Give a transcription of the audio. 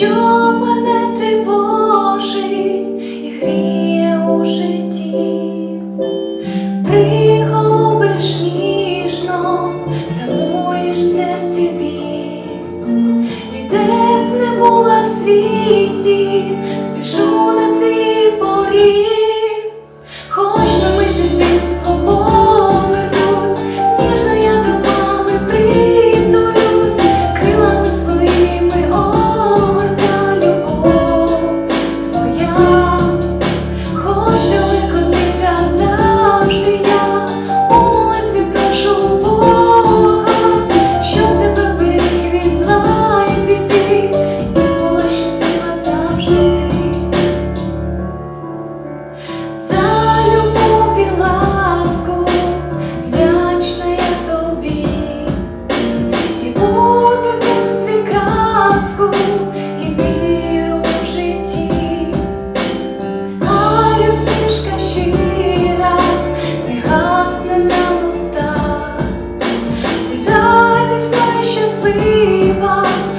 що мене тривожить і гріє у житті, приголубиш ніжно, тамуєш серці біль, і де б не була в світі, спішу на твій поріг. 봐